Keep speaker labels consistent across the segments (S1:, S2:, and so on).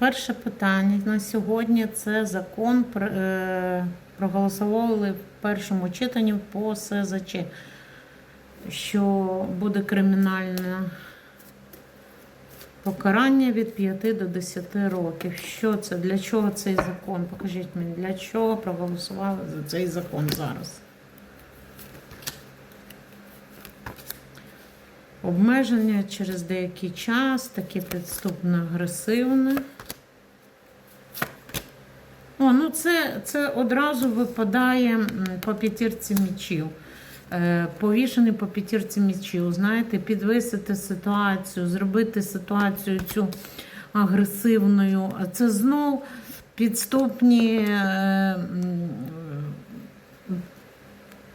S1: перше питання на сьогодні це закон е, проголосували в першому читанні по СЗЧ, що буде кримінальне покарання від 5 до 10 років. Що це? Для чого цей закон? Покажіть мені, для чого проголосували за цей закон зараз? Обмеження через деякий час, таке підступно агресивне. О, ну це, це одразу випадає по п'ятірці мічів. Е, повішений по п'ятірці мічів. Знаєте, підвисити ситуацію, зробити ситуацію цю агресивною. Це знов підступні.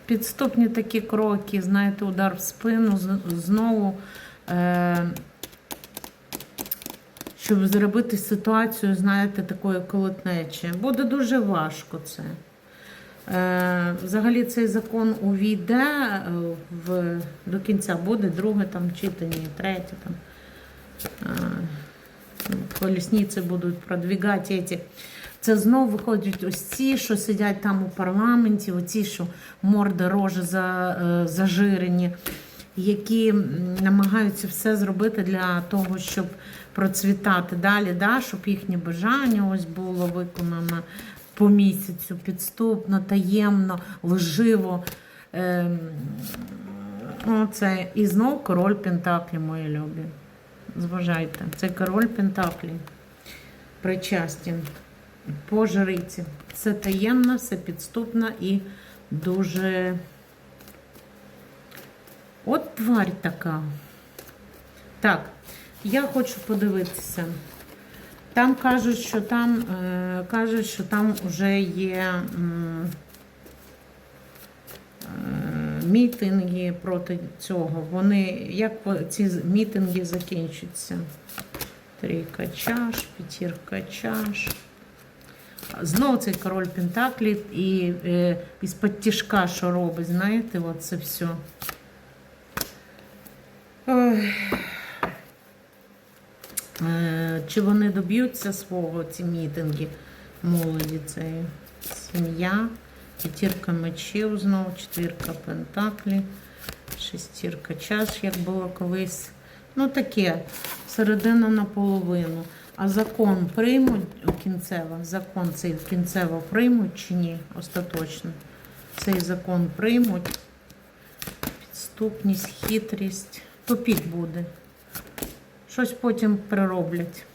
S1: Підступні такі кроки, знаєте, удар в спину, знову, е, щоб зробити ситуацію, знаєте, такої колотнечі. Буде дуже важко це. Е, взагалі цей закон увійде е, в, до кінця, буде друге там читання, третє там. Е, колісниці будуть продвігати ці. Це знов виходять ось ці, що сидять там у парламенті, оці, що морди, рожі за, е, зажирені, які намагаються все зробити для того, щоб процвітати далі, да, щоб їхнє бажання ось було виконано по місяцю, підступно, таємно, лживо. Ем, Оце. І знов король Пентаклі, мої любі. Зважайте, це король Пентаклі. Причастен по жриці. Все таємно, все підступно і дуже. От тварь така. Так, я хочу подивитися. Там кажуть, що там е, кажуть, що там вже є е, мітинги проти цього. Вони як ці мітинги закінчаться? Трійка чаш, п'ятірка чаш. Знову цей король Пентаклів і е, із-під що робить, знаєте, от це все. Ой. Е, Чи вони доб'ються свого, ці мітинги молоді цієї? Сім'я, п'ятірка мечів знову, четвірка пентаклів, шестірка чаш, як було колись. Ну таке, середина наполовину. А закон приймуть кінцево, закон цей кінцево приймуть чи ні? Остаточно. Цей закон приймуть. Підступність, хитрість. Тупік буде. Щось потім перероблять.